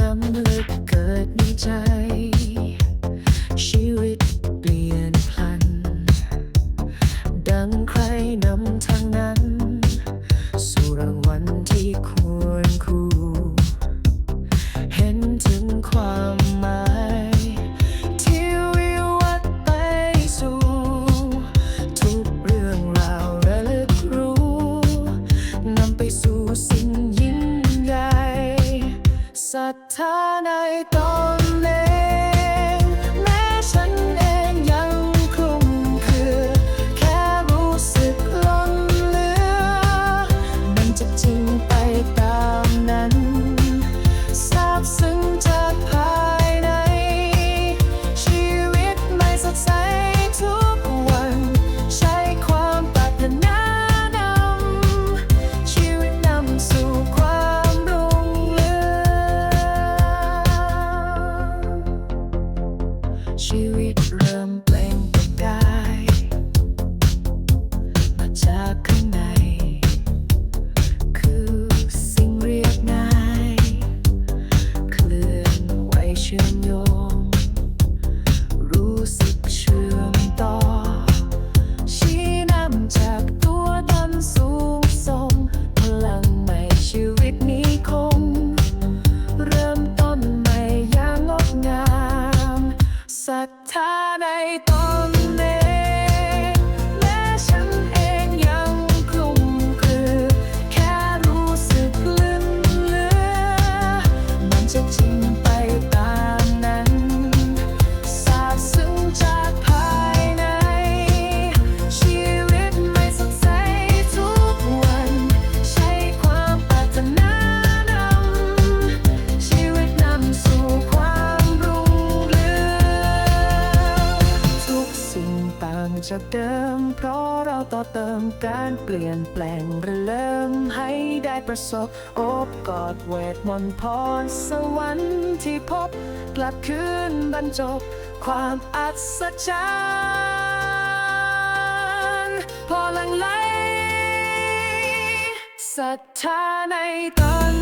ล้ำลึกเกิดในใจ ชีวิตเปลี่ยนพลัน ดังใครนำทางนั้น สู่รางวัลที่ควรคู่เห็นถึงความหมาย ที่วิวัฒน์ไปสู่ ทุกเรื่องราวระลึกรู้นำไปสู่สิ่งยิ่ง ศรัทธาในตนเอง ศรัทธาในตัว จากเดิม เพราะเราต่อเติมการเปลี่ยนแปลงเริ่มให้ได้ประสบโอบกอดเวทมนต์พรสวรรค์ที่พบ กลับคืนบรรจบ ความอัศจรรย์พอหลังไหลศรัทธาในตน